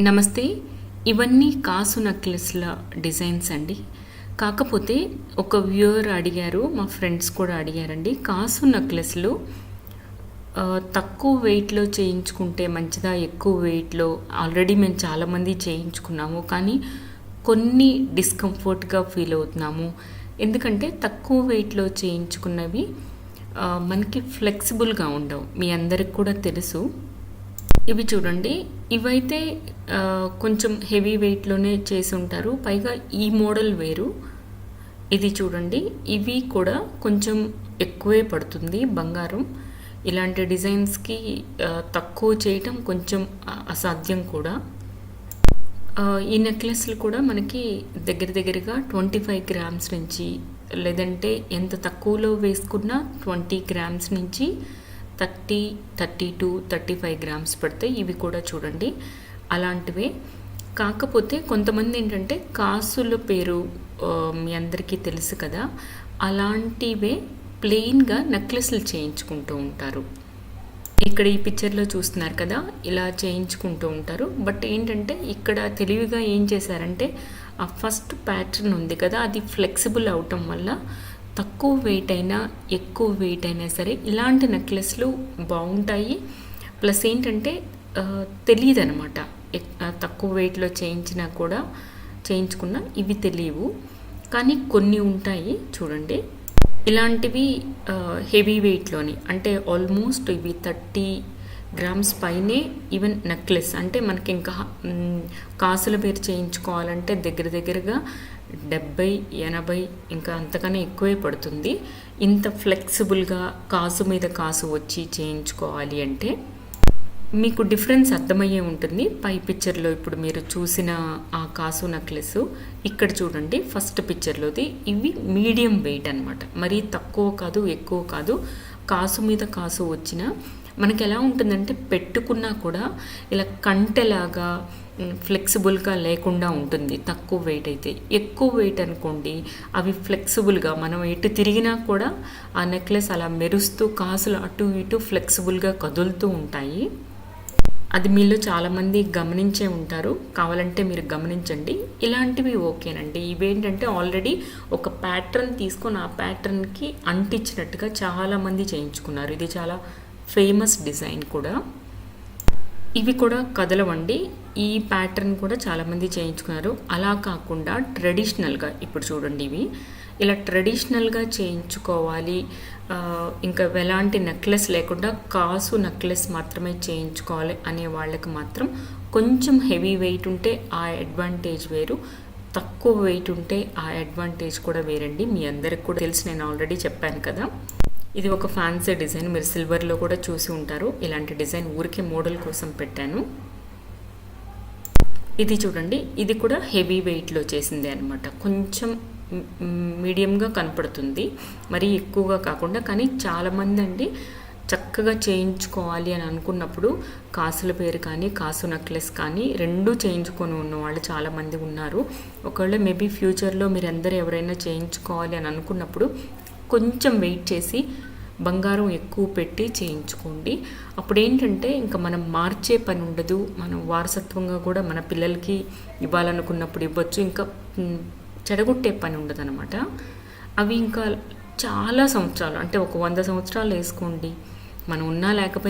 నమస్తే. ఇవన్నీ కాసు నెక్లెస్ల డిజైన్స్ అండి. కాకపోతే ఒక వ్యూవర్ అడిగారు మా ఫ్రెండ్స్ కూడా అడిగారండి. కాసు నెక్లెస్లు తక్కువ వెయిట్లో చేయించుకుంటే మంచిదా ఎక్కువ వెయిట్లో? ఆల్రెడీ మేము చాలామంది చేయించుకున్నాము కానీ కొన్ని డిస్కంఫర్ట్గా ఫీల్ అవుతున్నాము. ఎందుకంటే తక్కువ వెయిట్లో చేయించుకున్నవి మనకి ఫ్లెక్సిబుల్గా ఉండవు. మీ అందరికి కూడా తెలుసు. ఇవి చూడండి. ఇవైతే కొంచెం హెవీ వెయిట్లోనే చేసి ఉంటారు. పైగా ఈ మోడల్ వేరు. ఇది చూడండి. ఇవి కూడా కొంచెం ఎక్కువే పడుతుంది బంగారం. ఇలాంటి డిజైన్స్కి తక్కువ చేయటం కొంచెం అసాధ్యం కూడా. ఈ నెక్లెస్లు కూడా మనకి దగ్గర దగ్గరగా ట్వంటీ ఫైవ్ గ్రామ్స్ నుంచి లేదంటే ఎంత తక్కువలో వేసుకున్నా ట్వంటీ గ్రామ్స్ నుంచి thirty thirty two thirty five grams పడతాయి ఇవి కూడా చూడండి. అలాంటివే. కాకపోతే కొంతమంది ఏంటంటే కాసుల పేరు మీ అందరికీ తెలుసు కదా. అలాంటివే ప్లెయిన్గా నెక్లెస్లు చేయించుకుంటూ ఉంటారు. ఇక్కడ ఈ పిక్చర్లో చూస్తున్నారు కదా ఇలా చేయించుకుంటూ ఉంటారు. బట్ ఏంటంటే ఇక్కడ తెలివిగా ఏం చేశారంటే ఆ ఫస్ట్ ప్యాటర్న్ ఉంది కదా అది ఫ్లెక్సిబుల్ అవటం వల్ల తక్కువ వెయిట్ అయినా ఎక్కువ వెయిట్ అయినా సరే ఇలాంటి నెక్లెస్లు బాగుంటాయి. ప్లస్ ఏంటంటే తెలియదు అనమాట తక్కువ వెయిట్లో చేయించినా కూడా చేయించుకున్నా ఇవి తెలియవు. కానీ కొన్ని ఉంటాయి చూడండి. ఇలాంటివి హెవీ వెయిట్లోని అంటే ఆల్మోస్ట్ ఇవి థర్టీ గ్రామ్స్ పైనే ఈవెన్ నెక్లెస్ అంటే మనకి ఇంకా కాసుల పేరు చేయించుకోవాలంటే దగ్గర దగ్గరగా డెబ్బై ఎనభై ఇంకా అంతకన్నా ఎక్కువే పడుతుంది. ఇంత ఫ్లెక్సిబుల్గా కాసు మీద కాసు వచ్చి చేయించుకోవాలి అంటే మీకు డిఫరెన్స్ అర్థమయ్యే ఉంటుంది. పై పిక్చర్లో ఇప్పుడు మీరు చూసిన ఆ కాసు నెక్లెస్ ఇక్కడ చూడండి ఫస్ట్ పిక్చర్లోది ఇవి మీడియం వెయిట్ అనమాట మరీ తక్కువ కాదు ఎక్కువ కాదు. కాసు మీద కాసు వచ్చిన మనకి ఎలా ఉంటుందంటే పెట్టుకున్నా కూడా ఇలా కంటెలాగా ఫ్లెక్సిబుల్గా లేకుండా ఉంటుంది. తక్కువ వెయిట్ అయితే. ఎక్కువ వెయిట్ అనుకోండి అవి ఫ్లెక్సిబుల్గా మనం ఎటు తిరిగినా కూడా ఆ నెక్లెస్ అలా మెరుస్తూ కాసులు అటు ఇటు ఫ్లెక్సిబుల్గా కదులుతూ ఉంటాయి. అది మీలో చాలామంది గమనించే ఉంటారు. కావాలంటే మీరు గమనించండి. ఇలాంటివి ఓకేనండి. ఇవేంటంటే ఆల్రెడీ ఒక ప్యాటర్న్ తీసుకొని ఆ ప్యాటర్న్కి అంటించినట్టుగా చాలామంది చేయించుకున్నారు. ఇది చాలా ఫేమస్ డిజైన్ కూడా. ఇవి కూడా కదలవండి. ఈ ప్యాటర్న్ కూడా చాలామంది చేయించుకున్నారు. అలా కాకుండా ట్రెడిషనల్గా ఇప్పుడు చూడండి ఇవి. ఇలా ట్రెడిషనల్గా చేయించుకోవాలి. ఇంకా ఎలాంటి నెక్లెస్ లేకుండా కాసు నెక్లెస్ మాత్రమే చేయించుకోవాలి అనే వాళ్ళకి మాత్రం కొంచెం హెవీ వెయిట్ ఉంటే ఆ అడ్వాంటేజ్ వేరు. తక్కువ వెయిట్ ఉంటే ఆ అడ్వాంటేజ్ కూడా వేరండి. మీ అందరికి కూడా తెలిసి. నేను ఆల్రెడీ చెప్పాను కదా. ఇది ఒక ఫ్యాన్సీ డిజైన్ మీరు సిల్వర్లో కూడా చూసి ఉంటారు. ఇలాంటి డిజైన్ ఊరికే మోడల్ కోసం పెట్టాను. ఇది చూడండి. ఇది కూడా హెవీ వెయిట్లో చేసిందే అనమాట కొంచెం మీడియంగా కనపడుతుంది. మరీ ఎక్కువగా కాకుండా కానీ చాలామంది అండి చక్కగా చేయించుకోవాలి అని అనుకున్నప్పుడు కాసుల పేరు కానీ కాసు నెక్లెస్ కానీ రెండు చేయించుకొని ఉన్న వాళ్ళు చాలామంది ఉన్నారు. ఒకవేళ మేబీ ఫ్యూచర్లో మీరు ఎవరైనా చేయించుకోవాలి అని అనుకున్నప్పుడు కొంచెం వెయిట్ చేసి బంగారం ఎక్కువ పెట్టి చేయించుకోండి. అప్పుడు ఏంటంటే ఇంకా మనం మార్చే పని ఉండదు. మనం వారసత్వంగా కూడా మన పిల్లలకి ఇవ్వాలనుకున్నప్పుడు ఇవ్వచ్చు. ఇంకా చెడగొట్టే పని ఉండదు అనమాట అవి ఇంకా చాలా సంవత్సరాలు అంటే ఒక వంద సంవత్సరాలు వేసుకోండి. మనం ఉన్నా లేకపోయినా